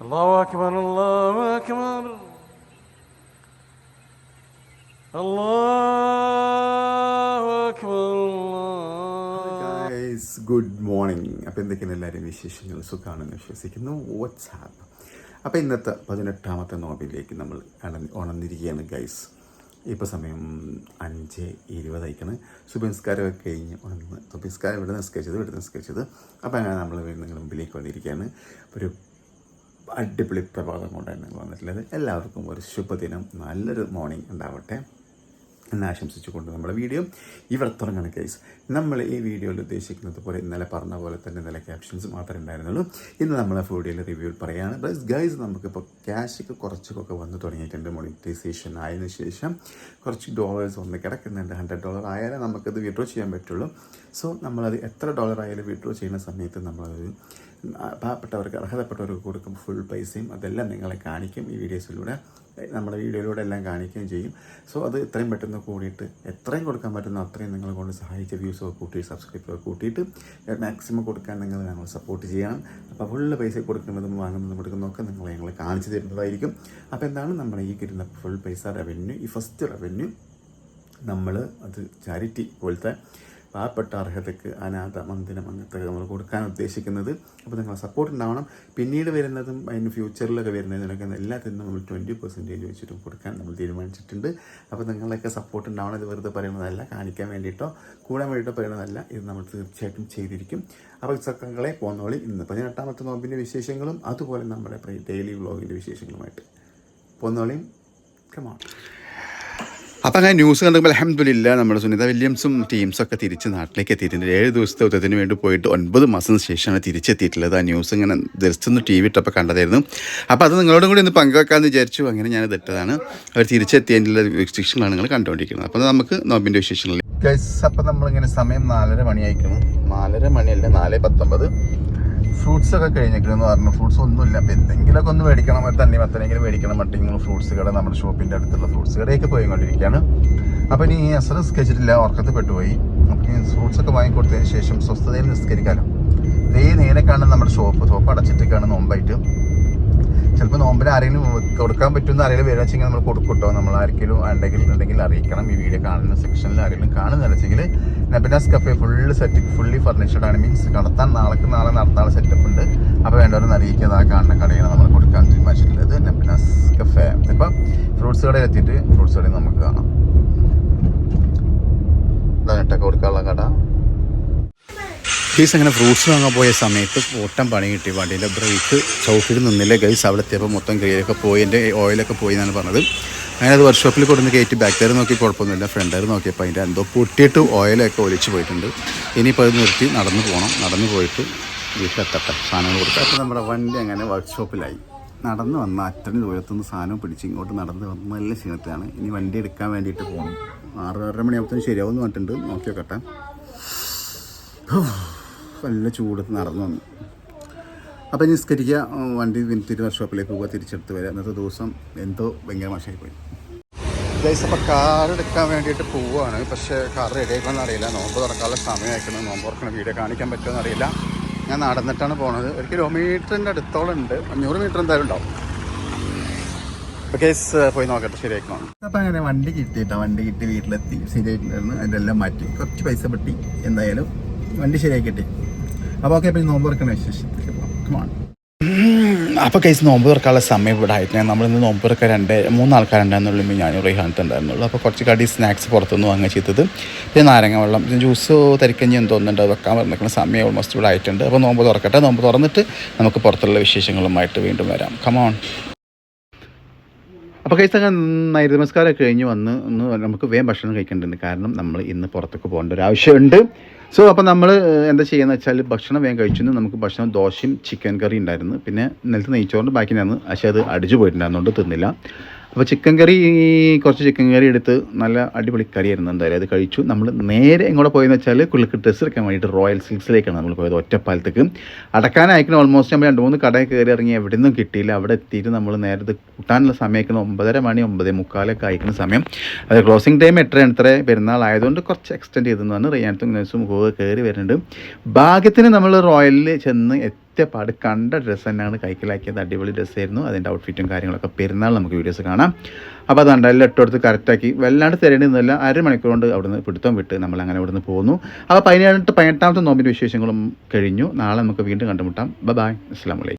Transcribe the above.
الله أكبر الله أكبر الله أكبر الله guys good morning അപ്പോൾ എന്തൊക്കെയാണ് എല്ലാവരും വിശേഷങ്ങൾ സുഖമാണെന്ന് വിശ്വസിക്കുന്നു വാട്സാപ്പ് അപ്പോൾ ഇന്നത്തെ പതിനെട്ടാമത്തെ നോബിലേക്ക് നമ്മൾ അണ- ഉണർന്നിരിക്കുകയാണ് ഗൈസ് ഇപ്പോൾ സമയം അഞ്ച് ഇരുപതായിക്കാണ് സുബിൻസ്കാരമൊക്കെ കഴിഞ്ഞ് ഉണർന്ന് സുബിൻസ്കാരം ഇവിടെ നിസ്കരിച്ചത് ഇവിടെ നിസ്കരിച്ചത് അപ്പോൾ അങ്ങനെ നമ്മൾ നിങ്ങളുടെ മുമ്പിലേക്ക് വന്നിരിക്കുകയാണ് ഒരു അടിപൊളി പ്രഭാതം കൊണ്ടാണ് നിങ്ങൾ വന്നിട്ടുള്ളത്. എല്ലാവർക്കും ഒരു ശുഭദിനം. നല്ലൊരു മോർണിംഗ് ഉണ്ടാവട്ടെ. എന്ന് ആശംസിച്ചുകൊണ്ട് നമ്മുടെ വീഡിയോ ഇവിടെ തുടങ്ങണം കേസ് നമ്മൾ ഈ വീഡിയോയിൽ ഉദ്ദേശിക്കുന്നത് പോലെ ഇന്നലെ പറഞ്ഞ പോലെ തന്നെ നല്ല ക്യാപ്ഷൻസ് മാത്രമേ ഉണ്ടായിരുന്നുള്ളൂ. ഇന്ന് നമ്മൾ വീഡിയോയിൽ റിവ്യൂ പറയുകയാണ് ബസ് ഗൈസ് നമുക്കിപ്പോൾ ക്യാഷൊക്കെ കുറച്ചൊക്കെ വന്ന് തുടങ്ങിയിട്ടുണ്ട്. മോണിറ്റൈസേഷൻ ആയതിന് ശേഷം കുറച്ച് ഡോളേഴ്സ് വന്ന് കിടക്കുന്നുണ്ട്. ഹൺഡ്രഡ് ഡോളർ ആയാലേ നമുക്കത് വിഡ്രോ ചെയ്യാൻ പറ്റുള്ളൂ. സോ നമ്മളത് എത്ര ഡോളർ ആയാലും വിഡ്രോ ചെയ്യുന്ന സമയത്ത് നമ്മളത് പാവപ്പെട്ടവർക്ക് അർഹതപ്പെട്ടവർക്ക് കൊടുക്കും ഫുൾ പൈസയും അതെല്ലാം നിങ്ങളെ കാണിക്കും ഈ വീഡിയോസിലൂടെ നമ്മുടെ വീഡിയോയിലൂടെ എല്ലാം കാണിക്കുകയും ചെയ്യും. സോ അത് എത്രയും പെട്ടെന്ന് കൂടിയിട്ട് എത്രയും കൊടുക്കാൻ പറ്റുന്ന അത്രയും നിങ്ങളെ കൊണ്ട് സഹായിച്ച വ്യൂസ് ഒക്കെ കൂട്ടി സബ്സ്ക്രൈബർ കൂട്ടിയിട്ട് മാക്സിമം കൊടുക്കാൻ നിങ്ങൾ ഞങ്ങൾ സപ്പോർട്ട് ചെയ്യണം. അപ്പോൾ ഫുള്ള് പൈസ കൊടുക്കുന്നതും വാങ്ങുന്നതും കൊടുക്കുന്നതൊക്കെ നിങ്ങൾ ഞങ്ങൾ കാണിച്ചു തരുന്നതായിരിക്കും. അപ്പോൾ എന്താണ് നമ്മൾ ഈ കിട്ടുന്ന ഫുൾ പൈസ റവന്യൂ ഈ ഫസ്റ്റ് റവന്യൂ നമ്മൾ അത് ചാരിറ്റി പോലത്തെ പാവപ്പെട്ട അർഹതയ്ക്ക് അനാഥ മന്ദിരം അങ്ങനത്തെ നമ്മൾ കൊടുക്കാൻ ഉദ്ദേശിക്കുന്നത്. അപ്പോൾ നിങ്ങളെ സപ്പോർട്ട് ഉണ്ടാവണം. പിന്നീട് വരുന്നതും അതിന് ഫ്യൂച്ചറിലൊക്കെ വരുന്നതിനൊക്കെ എല്ലാത്തിനും നമ്മൾ ട്വന്റി പെർസെന്റേജ് വെച്ചിട്ട് കൊടുക്കാൻ നമ്മൾ തീരുമാനിച്ചിട്ടുണ്ട്. അപ്പോൾ നിങ്ങളൊക്കെ സപ്പോർട്ട് ഉണ്ടാവണം. ഇത് വെറുതെ പറയുന്നതല്ല. കാണിക്കാൻ വേണ്ടിയിട്ടോ കൂടാൻ വേണ്ടിയിട്ടോ പറയുന്നതല്ല. ഇത് നമ്മൾ തീർച്ചയായിട്ടും ചെയ്തിരിക്കും. അപ്പോൾ സക്കങ്ങളെ പോന്നോളി ഇന്ന് പതിനെട്ടാമത്തെ നോമ്പിന്റെ വിശേഷങ്ങളും അതുപോലെ നമ്മുടെ ഡെയിലി വ്ളോഗിന്റെ വിശേഷങ്ങളുമായിട്ട്. പോന്നോളിയും കമാൺ അപ്പോൾ അങ്ങനെ ന്യൂസ് കണ്ടപ്പോൾ അലഹമ്മദില്ല നമ്മുടെ സുനിത വില്യംസും ടീംസൊക്കെ തിരിച്ച് നാട്ടിലേക്ക് എത്തിയിട്ടുണ്ട്. ഏഴ് ദിവസത്തെ യുദ്ധത്തിന് വേണ്ടി പോയിട്ട് ഒൻപത് മാസത്തിന് ശേഷമാണ് തിരിച്ചെത്തിയിട്ടുള്ളത്. ആ ന്യൂസ് ഇങ്ങനെ ജസ്റ്റ് ഒന്ന് ടി വി ഇട്ടപ്പോൾ കണ്ടതായിരുന്നു. അപ്പോൾ അത് നിങ്ങളോടും കൂടി ഒന്ന് പങ്കുവെക്കാമെന്ന് വിചാരിച്ചു. അങ്ങനെ ഞാൻ ഇട്ടതാണ്. അവർ തിരിച്ചെത്തിയതിന്റെ വിശേഷങ്ങളാണ് നിങ്ങൾ കണ്ടുകൊണ്ടിരിക്കുന്നത്. അപ്പോൾ നമുക്ക് നോമ്പിന്റെ വിശേഷങ്ങളിൽ അപ്പോൾ നമ്മളിങ്ങനെ സമയം നാലര മണിയായിരിക്കണം നാലര മണിയല്ല നാല് പത്തൊമ്പത്. ഫ്രൂട്ട്സ് ഒക്കെ കഴിഞ്ഞിരിക്കുന്നു പറഞ്ഞു ഫ്രൂട്ട്സ് ഒന്നുമില്ല. അപ്പോൾ എന്തെങ്കിലുമൊക്കെ ഒന്ന് മേടിക്കണം. ഒരു തന്നെ മത്തനെങ്കിലും മേടിക്കണം. മറ്റെങ്കിലും ഫ്രൂട്ട്സ് കട നമ്മുടെ ഷോപ്പിന്റെ അടുത്തുള്ള ഫ്രൂട്ട്സ് കടയൊക്കെ പോയിക്കൊണ്ടിരിക്കുകയാണ്. അപ്പോൾ ഇനി അസർ നിസ്കരിച്ചിട്ടില്ല. ഉറക്കത്തിൽ പെട്ടുപോയി. അപ്പോൾ ഇനി ഫ്രൂട്ട്സ് ഒക്കെ വാങ്ങിക്കൊടുത്തതിന് ശേഷം സ്വസ്ഥതയിൽ നിസ്കരിക്കാമല്ലോ ഇതേ നേരെ കാണുന്ന നമ്മുടെ ഷോപ്പ് ഷോപ്പ് അടച്ചിട്ടൊക്കെയാണ് നോമ്പായിട്ട്. ചിലപ്പോൾ നോമ്പിന് ആരെങ്കിലും കൊടുക്കാൻ പറ്റുമെന്ന് ആരെങ്കിലും വരിക വെച്ചെങ്കിൽ നമ്മൾ കൊടുക്കട്ടോ. കേട്ടോ നമ്മൾ ആർക്കെങ്കിലും ഉണ്ടെങ്കിൽ ഉണ്ടെങ്കിൽ അറിയിക്കണം. ഈ വീഡിയോ കാണുന്ന സെക്ഷനിൽ ആരെങ്കിലും കാണുന്ന വെച്ചെങ്കിൽ നെബിനാസ് cafe full set fully furnished ആണ്. മീൻസ് നടത്താൻ നാളേക്ക് നാളെ നടത്താനുള്ള സെറ്റപ്പ് ഉണ്ട്. അപ്പോൾ വേണ്ടവരെന്ന് അറിയിക്കുക. ആ കാണുന്ന കടയാണ് നമ്മൾ കൊടുക്കാൻ തീരുമാനിച്ചിട്ടുള്ളത്. നെബിനാസ് കഫേ ഇപ്പം ഫ്രൂട്ട്സ് കടയിൽ എത്തിയിട്ട് ഫ്രൂട്ട്സ് കടയിൽ നമുക്ക് കാണാം. ഇതാണ് ഇട്ടൊക്കെ കൊടുക്കാനുള്ള കട. ഗൈസ് അങ്ങനെ ഫ്രൂട്ട്സ് വാങ്ങാൻ പോയ സമയത്ത് ഓട്ടം പണി കിട്ടി. വണ്ടിന്റെ ബ്രേക്ക് ചൗക്കിൽ നിന്നില്ല ഗൈസ് അവിടെ എത്തിയപ്പോൾ മൊത്തം കയ്യിലൊക്കെ പോയി. എന്റെ ഓയിലൊക്കെ പോയി എന്നാണ് പറഞ്ഞത്. അത് വർക്ക്ഷോപ്പിൽ കൊടുന്ന് കയറ്റി. ബാക്ക് ടയർ നോക്കി കുഴപ്പമൊന്നുമില്ല. ഫ്രണ്ട് ടയർ നോക്കിയപ്പോൾ അതിന്റെ എന്തോ പൊട്ടിയിട്ട് ഓയിലൊക്കെ ഒലിച്ച് പോയിട്ടുണ്ട്. ഇനിയിപ്പോൾ അത് നിർത്തി നടന്നു പോകണം നടന്നു പോയിട്ട് വീട്ടിലെത്തട്ടെ സാധനങ്ങൾ കൊടുക്കാം. അപ്പോൾ നമ്മുടെ വണ്ടി അങ്ങനെ വർക്ക്ഷോപ്പിലായി നടന്ന് വന്ന അത്രയും ദൂരത്തുനിന്ന് സാധനം പിടിച്ച് ഇങ്ങോട്ട് നടന്ന് വന്ന് നല്ല ക്ഷീണത്തിലാണ്. ഇനി വണ്ടി എടുക്കാൻ വേണ്ടിയിട്ട് പോകണം ആറ് ആറര മണിയാകുമ്പോഴത്തേനും ശരിയാവുമെന്ന് പറഞ്ഞിട്ടുണ്ട്. നോക്കി നോക്കട്ടെ നല്ല ചൂട് നടന്നു വന്നു. അപ്പോൾ നിസ്കരിക്കുക വണ്ടി തിരി വർക്ക്ഷോപ്പിലേക്ക് പോവുക തിരിച്ചെടുത്ത് വരിക. അന്നത്തെ ദിവസം എന്തോ ഭയങ്കര മോശമായിപ്പോയി. ഗൈസ് അപ്പോൾ കാർ എടുക്കാൻ വേണ്ടിയിട്ട് പോവുകയാണ്. പക്ഷേ കാർ റെഡി ആക്കണമെന്ന് അറിയില്ല. നോമ്പ് തുറക്കാനുള്ള സമയമായിരിക്കണം നോമ്പ് തുറക്കണം വീഡിയോ കാണിക്കാൻ പറ്റുമെന്ന് അറിയില്ല ഞാൻ നടന്നിട്ടാണ് പോണത്. ഒരു കിലോമീറ്ററിന്റെ അടുത്തോളം ഉണ്ട് അഞ്ഞൂറ് മീറ്റർ എന്തായാലും ഉണ്ടാവും. പോയി നോക്കട്ടെ. ശരിയാക്കണം അപ്പം അങ്ങനെ വണ്ടി കിട്ടിയിട്ടാ. വണ്ടി കിട്ടി വീട്ടിലെത്തി. ശരിയായിട്ടില്ലായിരുന്നു അതിന്റെ എല്ലാം മാറ്റി. കുറച്ച് പൈസ പെട്ടി. എന്തായാലും വണ്ടി ശരിയാക്കട്ടെ കിട്ടി അപ്പോൾ ഓക്കെ പിന്നെ നോമ്പ് തുറക്കണ പോകാം അപ്പോൾ കേസ് നോമ്പ് തുറക്കാനുള്ള സമയം ഇവിടെ ആയിട്ട് നമ്മളിന്ന് നോമ്പ് തുറക്കാൻ രണ്ട് മൂന്നാൾക്കാരുണ്ടായിരുന്നുള്ളൂ. ഞാൻ റീഹാനത്ത് ഉണ്ടായിരുന്നുള്ളൂ അപ്പോൾ കുറച്ച് കടി സ്നാക്സ് പുറത്തുനിന്ന് വാങ്ങി ചെയ്തത്. പിന്നെ നാരങ്ങ വെള്ളം ജ്യൂസ് തരിക്കഞ്ഞി എന്തോന്നുണ്ട് അത് വെക്കാൻ പറഞ്ഞിരിക്കുന്ന സമയം ഓൾമോസ്റ്റ് ഇവിടെ ആയിട്ടുണ്ട്. അപ്പോൾ നോമ്പ് തുറക്കട്ടെ. നോമ്പ് തുറന്നിട്ട് നമുക്ക് പുറത്തുള്ള വിശേഷങ്ങളുമായിട്ട് വീണ്ടും വരാം. കമോൺ അപ്പോൾ കഴിച്ച നൈര് നമസ്കാരം കഴിഞ്ഞ് വന്ന് ഒന്ന് നമുക്ക് വേഗം ഭക്ഷണം കഴിക്കേണ്ടതുണ്ട്. കാരണം നമ്മൾ ഇന്ന് പുറത്തൊക്കെ പോകേണ്ട ഒരു ആവശ്യമുണ്ട്. സോ അപ്പോൾ നമ്മൾ എന്താ ചെയ്യുന്നത് വെച്ചാൽ ഭക്ഷണം വേഗം കഴിച്ചു നമുക്ക് ഭക്ഷണം ദോശയും ചിക്കൻ കറി ഉണ്ടായിരുന്നു. പിന്നെ നിലത്ത് നെയ്ച്ചോറിന്റെ ബാക്കി ഞാൻ പക്ഷേ അത് അടിച്ചു പോയിട്ടുണ്ടായിരുന്നുകൊണ്ട് തിന്നില്ല. അപ്പോൾ ചിക്കൻ കറി കുറച്ച് ചിക്കൻ കറി എടുത്ത് നല്ല അടിപൊളി കറിയായിരുന്നു എന്തായാലും. അത് കഴിച്ചു. നമ്മൾ നേരെ എങ്ങോട്ട് പോയെന്ന് വെച്ചാൽ കുള്ളിക്ക് ഡ്രസ്സ് എടുക്കാൻ വേണ്ടിയിട്ട് റോയൽ സിൽക്സിലേക്കാണ് നമ്മൾ പോയത് ഒറ്റപ്പാലത്തേക്ക്. അടക്കാനായിരിക്കണം ഓൾമോസ്റ്റ് നമ്മൾ രണ്ട് മൂന്ന് കടയിൽ കയറി ഇറങ്ങി എവിടെ നിന്നും കിട്ടിയില്ല. അവിടെ എത്തിയിട്ട് നമ്മൾ നേരെ ഇത് കൂട്ടാനുള്ള സമയമായിരിക്കണം ഒമ്പതര മണി ഒമ്പതേ മുക്കാലൊക്കെ ആയിരിക്കുന്ന സമയം. അത് ക്ലോസിംഗ് ടൈം എട്ടരയാണ് ഇത്ര പെരുന്നാൾ ആയതുകൊണ്ട് കുറച്ച് എക്സ്റ്റെൻഡ് ചെയ്തെന്നാണ് റിയാനത്തും ഗ്നേഴ്സും മുഖമൊക്കെ കയറി വരുന്നുണ്ട്. ഭാഗ്യത്തിന് നമ്മൾ റോയലിൽ ചെന്ന് എത്തിയപാട് കണ്ട ഡ്രസ്സ് തന്നെയാണ് കൈക്കലാക്കിയത്. അടിപൊളി ഡ്രസ്സായിരുന്നു അതിന്റെ ഔട്ട്ഫിറ്റും കാര്യങ്ങളൊക്കെ പെരുന്നാൾ നമുക്ക് വീഡിയോസ് കാണാം. അപ്പോൾ അത് എല്ലാം ഇട്ടെടുത്ത് കറക്റ്റാക്കി വല്ലാണ്ട് തിരയണമെന്നില്ല അരമണിക്കൂർ കൊണ്ട് അവിടുന്ന് പിടുത്തം വിട്ട് നമ്മൾ അങ്ങനെ അവിടുന്ന് പോന്നു. അപ്പോൾ പതിനെട്ട് പതിനെട്ടാമത്തെ നോമ്പിന്റെ വിശേഷങ്ങളും കഴിഞ്ഞു. നാളെ നമുക്ക് വീണ്ടും കണ്ടുമുട്ടാം. ബൈ അസ്സാം വലൈക്കും